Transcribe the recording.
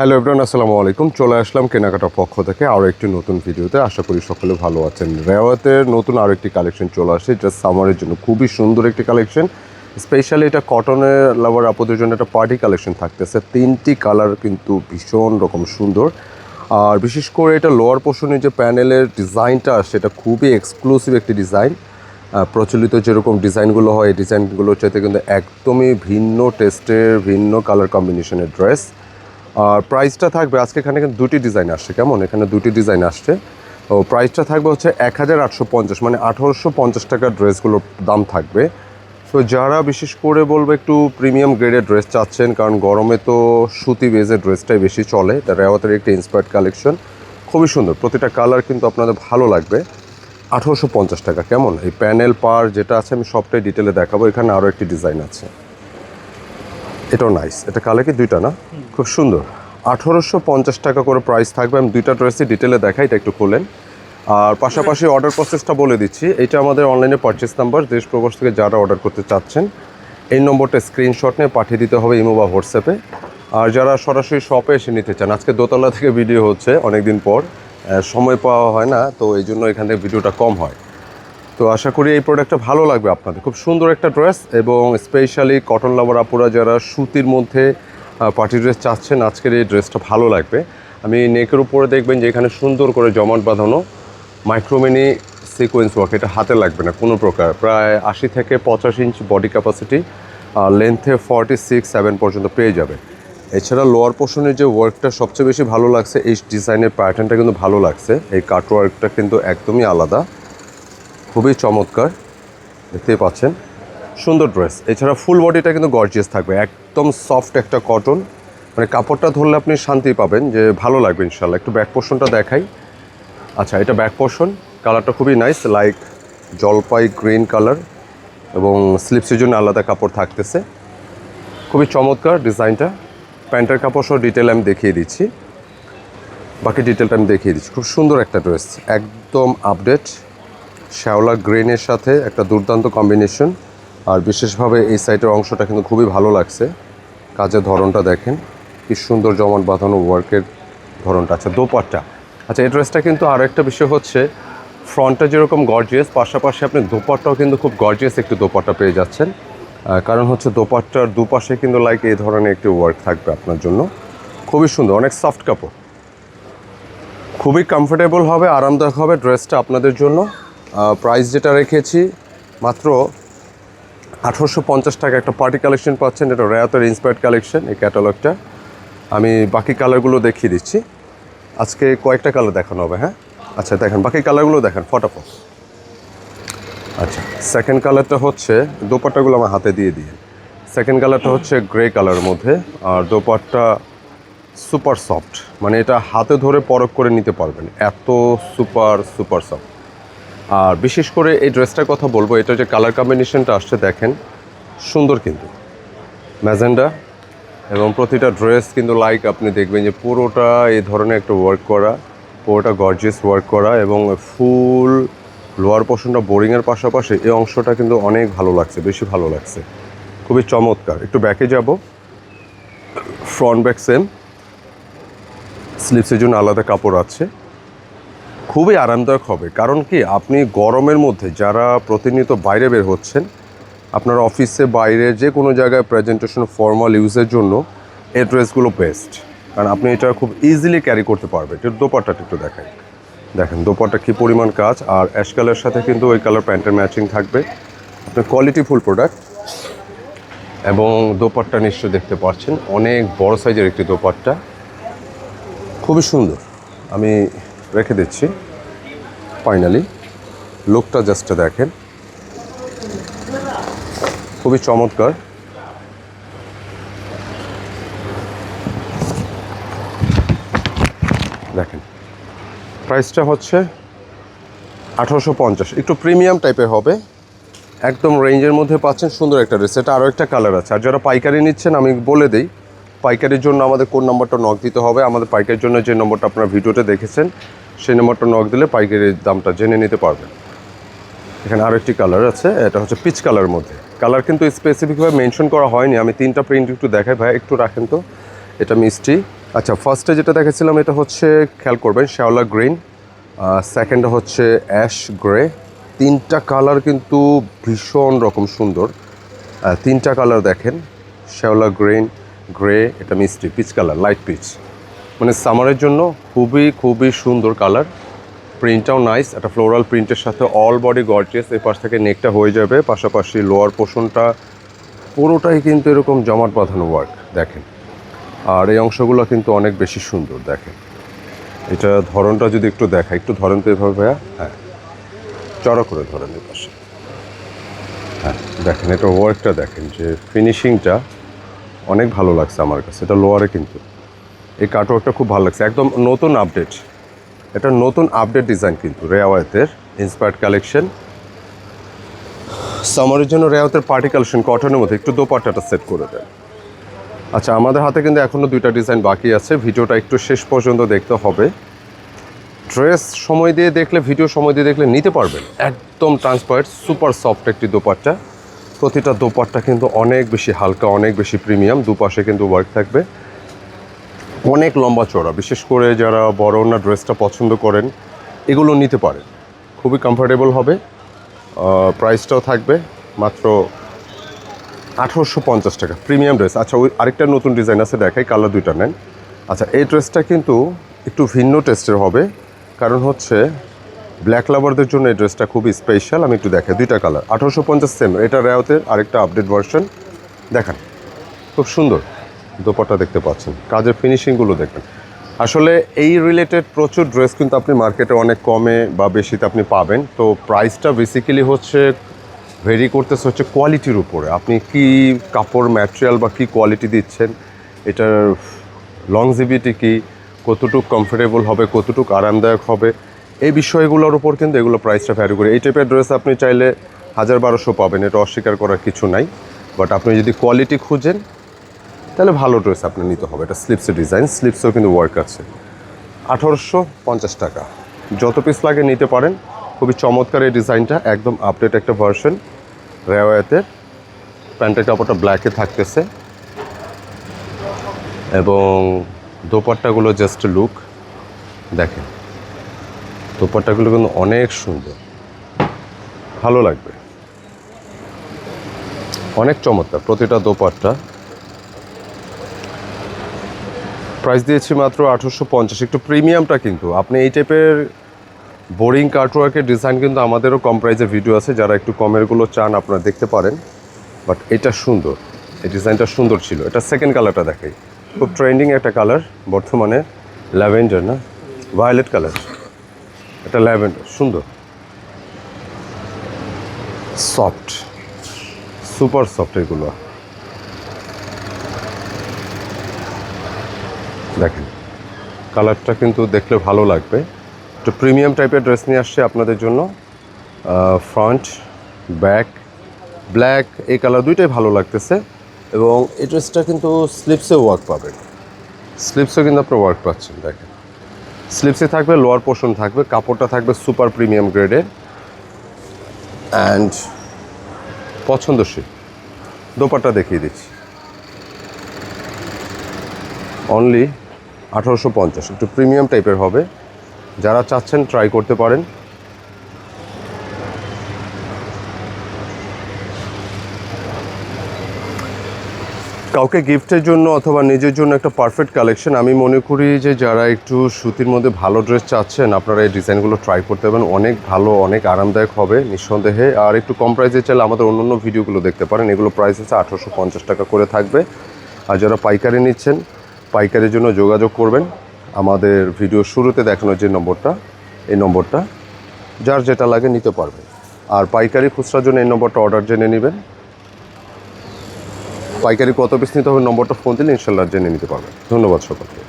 Hello everyone আসসালামু আলাইকুম। চলে আসলাম কেনাকাটার পক্ষ থেকে আরও একটি নতুন ভিডিওতে। আশা করি সকলে ভালো আছেন। রেওয়াতের নতুন আরও একটি কালেকশন চলে আসে এটা সামারের জন্য। খুবই সুন্দর একটি কালেকশন। স্পেশালি এটা কটনের লাভার আপদের জন্য একটা পার্টি কালেকশন থাকতেছে। তিনটি কালার কিন্তু ভীষণ রকম সুন্দর। আর বিশেষ করে এটা লোয়ার পোর্শনের যে প্যানেলের ডিজাইনটা সেটা খুবই এক্সক্লুসিভ একটি ডিজাইন প্রচলিত যেরকম ডিজাইনগুলো হয়, এই ডিজাইনগুলোর চাইতে কিন্তু একদমই ভিন্ন টেস্টের ভিন্ন কালার কম্বিনেশনের ড্রেস আর প্রাইসটা থাকবে, আজকে এখানে কিন্তু দুটি ডিজাইন আসছে, কেমন? এখানে দুটি ডিজাইন আসছে। ও প্রাইসটা থাকবে হচ্ছে এক হাজার আটশো পঞ্চাশ মানে আঠারোশো পঞ্চাশ টাকার ড্রেসগুলোর দাম থাকবে। সো যারা বিশেষ করে বলব একটু প্রিমিয়াম গ্রেডের ড্রেস চাচ্ছেন, কারণ গরমে তো সুতি বেজের ড্রেসটাই বেশি চলে এটা রেওয়াতের একটি ইন্সপায়ার্ড কালেকশন খুবই সুন্দর, প্রতিটা কালার কিন্তু আপনাদের ভালো লাগবে। আঠারোশো পঞ্চাশ টাকা, কেমন? এই প্যানেল পার যেটা আছে, আমি সবটাই ডিটেলে দেখাবো, এখানে আরও একটি ডিজাইন আছে। এটাও নাইস এটা কালার কি দুইটা না? খুব সুন্দর। আঠারোশো পঞ্চাশ টাকা করে প্রাইস থাকবে। আমি দুইটা ড্রেসই ডিটেলে দেখাই, এটা একটু খোলেন। আর পাশাপাশি অর্ডার প্রসেসটা বলে দিচ্ছি। এটা আমাদের অনলাইনে পারচেস নাম্বার দেশ প্রবাস থেকে যারা অর্ডার করতে চাচ্ছেন, এই নম্বরটা স্ক্রিনশট নিয়ে পাঠিয়ে দিতে হবে ইমো বা হোয়াটসঅ্যাপে আর যারা সরাসরি শপে এসে নিতে চান, আজকে দোতলা থেকে ভিডিও হচ্ছে অনেক দিন পর সময় পাওয়া হয় না, তো এই জন্য এখান থেকে ভিডিওটা কম হয়। তো আশা করি এই প্রোডাক্টটা ভালো লাগবে আপনাদের। খুব সুন্দর একটা ড্রেস এবং স্পেশালি কটন লাভার আপুরা যারা সুতির মধ্যে পার্টি ড্রেস চাচ্ছেন, আজকের এই ড্রেসটা ভালো লাগবে। আমি নেকের উপরে দেখবেন যে এখানে সুন্দর করে জমাট বাঁধানো মাইক্রোমিনি সিকোয়েন্স ওয়ার্ক এটা হাতে লাগবে না, কোনো প্রকার। প্রায় আশি থেকে পঁচাশ ইঞ্চ বডি ক্যাপাসিটি লেন্থে ফর্টি সিক্স সেভেন পর্যন্ত পেয়ে যাবে। এছাড়া লোয়ার পোর্শনের যে ওয়ার্কটা সবচেয়ে বেশি ভালো লাগছে, এই ডিজাইনের প্যাটার্নটা কিন্তু ভালো লাগছে। এই কাট ওয়ার্কটা কিন্তু একদমই আলাদা। খুবই চমৎকার, দেখতেই পাচ্ছেন। সুন্দর ড্রেস এছাড়া ফুল বডিটা কিন্তু গর্জিয়াস থাকবে একদম সফট একটা কটন মানে কাপড়টা ধরলে আপনি শান্তি পাবেন যে ভালো লাগবে ইনশাল্লাহ। একটু ব্যাক পোর্শনটা দেখাই। আচ্ছা এটা ব্যাক পোর্শন কালারটা খুবই নাইস লাইক জলপাই গ্রিন কালার এবং স্লিপসের জন্য আলাদা কাপড় থাকতেছে। খুবই চমৎকার ডিজাইনটা। প্যান্টের কাপড় সহ ডিটেল আমি দেখিয়ে দিচ্ছি। বাকি ডিটেলটা আমি দেখিয়ে দিচ্ছি। খুব সুন্দর একটা ড্রেস একদম আপডেট শ্যাওলা গ্রেনের সাথে একটা দুর্দান্ত কম্বিনেশন আর বিশেষভাবে এই সাইটের অংশটা কিন্তু খুবই ভালো লাগছে। কাজের ধরনটা দেখেন, কি সুন্দর জমাট বাঁধানো ওয়ার্কের ধরনটা আচ্ছা দোপাট্টা। আচ্ছা এই ড্রেসটা কিন্তু আরও একটা বিষয় হচ্ছে ফ্রন্টটা যেরকম গর্জিয়াস পাশাপাশি আপনি দোপাট্টাও কিন্তু খুব গর্জিয়াস একটি দোপাট্টা পেয়ে যাচ্ছেন। কারণ হচ্ছে দোপাট্টার দুপাশে কিন্তু লাইক এই ধরনের একটি ওয়ার্ক থাকবে আপনার জন্য। খুবই সুন্দর, অনেক সফট কাপড়। খুবই কমফোর্টেবল হবে, আরামদায়ক হবে ড্রেসটা আপনাদের জন্য। প্রাইস যেটা রেখেছি, মাত্র আঠারোশো পঞ্চাশ টাকা একটা পার্টি কালেকশন পাচ্ছেন, এটা রেয়াতের ইন্সপায়ার্ড কালেকশন এই ক্যাটালগটা আমি বাকি কালারগুলো দেখিয়ে দিচ্ছি। আজকে কয়েকটা কালার দেখানো হবে হ্যাঁ? আচ্ছা দেখেন, বাকি কালারগুলো দেখেন ফটাফট আচ্ছা সেকেন্ড কালারটা হচ্ছে, দোপাট্টাগুলো আমার হাতে দিয়ে দিয়ে সেকেন্ড কালারটা হচ্ছে গ্রে কালারের মধ্যে, আর দোপাট্টা সুপার সফট মানে এটা হাতে ধরে পরখ করে নিতে পারবেন। এত সুপার সুপার সফট আর বিশেষ করে এই ড্রেসটার কথা বলব, এটা যে কালার কম্বিনেশনটা আসছে দেখেন, সুন্দর কিন্তু। ম্যাজেন্ডা এবং প্রতিটা ড্রেস কিন্তু লাইক আপনি দেখবেন যে পুরোটা এই ধরনের একটা ওয়ার্ক করা, পুরোটা গর্জিয়াস ওয়ার্ক করা এবং ফুল লোয়ার পোর্শনটা বোরিংয়ের পাশাপাশি এই অংশটা কিন্তু অনেক ভালো লাগছে, বেশি ভালো লাগছে। খুবই চমৎকার। একটু ব্যাকে যাব। ফ্রন্ট ব্যাক সেম স্লিপসের জন্য আলাদা কাপড় আছে। খুবই আরামদায়ক হবে। কারণ কি? আপনি গরমের মধ্যে যারা প্রতিনিয়ত বাইরে বের হচ্ছেন, আপনার অফিসে বাইরে যে কোনো জায়গায় প্রেজেন্টেশন ফর্মাল ইউজের জন্য এই ড্রেসগুলো বেস্ট কারণ আপনি এটা খুব ইজিলি ক্যারি করতে পারবেন। এটা দোপাট্টাটা একটু দেখাই। দেখেন, দোপাট্টা কী পরিমাণ কাজ। আর অ্যাশ কালারের সাথে কিন্তু ওই কালার প্যান্টের ম্যাচিং থাকবে। আপনার কোয়ালিটি ফুল প্রোডাক্ট এবং দোপাট্টা নিশ্চয় দেখতে পাচ্ছেন। অনেক বড় সাইজের একটি দোপাট্টা। খুবই সুন্দর। আমি রেখে দিচ্ছি। ফাইনালি লুকটা জাস্ট দেখেন। খুবই চমৎকার। দেখেন প্রাইসটা হচ্ছে আঠারোশো পঞ্চাশ। একটু প্রিমিয়াম টাইপের হবে। একদম রেঞ্জের মধ্যে পাচ্ছেন, সুন্দর একটা ড্রেস এটা আরও একটা কালার আছে। আর যারা পাইকারি নিচ্ছেন, আমি বলে দিই পাইকারির জন্য আমাদের কোন নম্বরটা নক দিতে হবে, আমাদের পাইকারির জন্য যে নম্বরটা আপনারা ভিডিওতে দেখেছেন, সেই নম্বরটা নক দিলে পাইকারির দামটা জেনে নিতে পারবেন। এখানে আরও একটি কালার আছে, এটা হচ্ছে পিচ কালারের মধ্যে। কালার কিন্তু স্পেসিফিকভাবে মেনশন করা হয়নি, আমি তিনটা প্রিন্ট একটু দেখাই ভাই, একটু রাখেন তো। এটা মিষ্টি। আচ্ছা ফার্স্টে যেটা দেখেছিলাম, এটা হচ্ছে, খেয়াল করবেন, শ্যাওলা গ্রিন সেকেন্ডে হচ্ছে অ্যাশ গ্রে তিনটা কালার কিন্তু ভীষণ রকম সুন্দর। তিনটা কালার দেখেন, শ্যাওলা গ্রিন গ্রে এটা মিষ্টি পিচ কালার লাইট পিচ মানে সামারের জন্য খুবই খুবই সুন্দর কালার প্রিন্টটাও নাইস একটা ফ্লোরাল প্রিন্টের সাথে অল বডি গর্জিয়াস এই পাশ থেকে নেকটা হয়ে যাবে। পাশাপাশি লোয়ার পোর্শনটা পুরোটাই কিন্তু এরকম জমাট বাঁধানো ওয়ার্ক দেখেন। আর এই অংশগুলো কিন্তু অনেক বেশি সুন্দর, দেখেন। এটা ধরনটা যদি একটু দেখা একটু ধরেন তো এভাবে ভাইয়া। হ্যাঁ। চড়া করে ধরেন এই পাশে। হ্যাঁ দেখেন, এটা ওয়ার্কটা দেখেন, যে ফিনিশিংটা অনেক ভালো লাগছে আমার কাছে, এটা লোয়ারে কিন্তু। এই কাটওয়ার্কটা খুব ভালো লাগছে, একদম নতুন আপডেট এটা নতুন আপডেট ডিজাইন কিন্তু রেওয়ায়তের ইন্সপায়ার্ড কালেকশন সামারের জন্য রেওয়াতের পার্টি কালেকশন কটনের মধ্যে একটু দোপাট্টাটা সেট করে দেন। আচ্ছা আমাদের হাতে কিন্তু এখনও দুইটা ডিজাইন বাকি আছে, ভিডিওটা একটু শেষ পর্যন্ত দেখতে হবে। ড্রেস সময় দিয়ে দেখলে ভিডিও সময় দিয়ে দেখলে নিতে পারবেন। একদম ট্রান্সপারেন্ট সুপার সফট একটি দোপাট্টা। প্রতিটা দোপাট্টা কিন্তু অনেক বেশি হালকা, অনেক বেশি প্রিমিয়াম। দুপাশে কিন্তু ওয়ার্ক থাকবে। অনেক লম্বা চড়া বিশেষ করে যারা বড় না ড্রেসটা পছন্দ করেন, এগুলো নিতে পারেন। খুবই কমফোর্টেবল হবে। প্রাইসটাও থাকবে মাত্র আঠারোশো পঞ্চাশ টাকা। Premium dress. আচ্ছা ওই আরেকটা নতুন ডিজাইন আছে, দেখাই, কালার দুইটা নেন। আচ্ছা এই ড্রেসটা কিন্তু একটু ভিন্ন টেস্টের হবে। কারণ হচ্ছে ব্ল্যাক লাভারদের জন্য এই ড্রেসটা খুবই স্পেশাল আমি একটু দেখাই, দুইটা কালার আঠারোশো পঞ্চাশ সেম এটা রেওতের আরেকটা আপডেট ভার্সন দেখান, খুব সুন্দর দোপাট্টা দেখতে পাচ্ছেন, কাজের ফিনিশিংগুলো দেখবেন আসলে এই রিলেটেড প্রচুর ড্রেস কিন্তু আপনি মার্কেটে অনেক কমে বা বেশিতে আপনি পাবেন, তো প্রাইসটা বেসিক্যালি হচ্ছে ভেরি করতেছে হচ্ছে কোয়ালিটির উপরে, আপনি কি কাপড় ম্যাটেরিয়াল বা কি কোয়ালিটি দিচ্ছেন, এটার লংজিবিটি কি, কতটুকু কমফোর্টেবল হবে, কতটুকু আরামদায়ক হবে এই বিষয়গুলোর উপর কিন্তু এগুলো প্রাইসটা ভ্যারি করে। এই টাইপের ড্রেস আপনি চাইলে হাজার বারোশো পাবেন, এটা অস্বীকার করার কিছু নাই। বাট আপনি যদি কোয়ালিটি খুঁজেন, তাহলে ভালো ড্রেস আপনি নিতে হবে। এটা স্লিপসের ডিজাইন স্লিপসেও কিন্তু ওয়ার্ক আছে। আঠারোশো পঞ্চাশ টাকা। যত পিস লাগে নিতে পারেন। খুবই চমৎকার এই ডিজাইনটা একদম আপডেট একটা ভার্সন রেওয়াতের প্যান্টের কাপড়টা ব্ল্যাকে থাকতেছে। এবং দোপাট্টাগুলো জাস্ট লুক দেখেন। দোপাট্টাগুলো কিন্তু অনেক সুন্দর। ভালো লাগবে। অনেক চমৎকার প্রতিটা দোপাট্টা। প্রাইস দিয়েছি মাত্র আঠারোশো পঞ্চাশ। একটু প্রিমিয়ামটা কিন্তু। আপনি এই টাইপের বোরিং কার্টওয়ার্কের ডিজাইন কিন্তু আমাদেরও কম প্রাইসের ভিডিও আছে। যারা একটু কমেরগুলো চান আপনারা দেখতে পারেন। বাট এটা সুন্দর। এই ডিজাইনটা সুন্দর ছিল। এটা সেকেন্ড কালারটা দেখাই। খুব ট্রেন্ডিং একটা কালার বর্তমানে ল্যাভেন্ডার না? ভায়োলেট কালার এটা ল্যাভেন্ডার, সুন্দর। সফট সুপার সফট এগুলো। দেখেন, কালারটা কিন্তু দেখলে ভালো লাগবে। একটু প্রিমিয়াম টাইপের ড্রেস নিয়ে আসছে আপনাদের জন্য। ফ্রন্ট ব্যাক ব্ল্যাক এই কালার দুইটাই ভালো লাগতেছে। এবং এই ড্রেসটা কিন্তু স্লিপসে ওয়ার্ক পাবেন। স্লিপসেও কিন্তু আপনার ওয়ার্ক পাচ্ছেন, দেখেন। স্লিপসে থাকবে লোয়ার পোর্শন থাকবে, কাপড়টা থাকবে সুপার প্রিমিয়াম গ্রেডের অ্যান্ড পছন্দসই। দোপাট্টা দেখিয়ে দিচ্ছি। অনলি আঠারোশো পঞ্চাশ। একটু প্রিমিয়াম টাইপের হবে। যারা চাচ্ছেন ট্রাই করতে পারেন। কাউকে গিফটের জন্য অথবা নিজের জন্য একটা পারফেক্ট কালেকশন আমি মনে করি যে যারা একটু সুতির মধ্যে ভালো ড্রেস চাচ্ছেন, আপনারা এই ডিজাইনগুলো ট্রাই করতে পারেন অনেক ভালো, অনেক আরামদায়ক হবে, নিঃসন্দেহে। আর একটু কম প্রাইসে চাইলে আমাদের অন্য অন্য ভিডিওগুলো দেখতে পারেন। এগুলো প্রাইস হচ্ছে আঠারোশো পঞ্চাশ টাকা করে থাকবে। আর যারা পাইকারি নিচ্ছেন, পাইকারির জন্য যোগাযোগ করবেন। আমাদের ভিডিও শুরুতে দেখানো যে নম্বরটা, এই নম্বরটা, যার যেটা লাগে নিতে পারবেন। আর পাইকারি খুচরার জন্য এই নম্বরটা অর্ডার জেনে নেবেন। পাইকারি কত পিস নিতে হবে নম্বরটা ফোন দিলে ইনশাল্লাহ জেনে নিতে পারবেন। ধন্যবাদ সকলকে।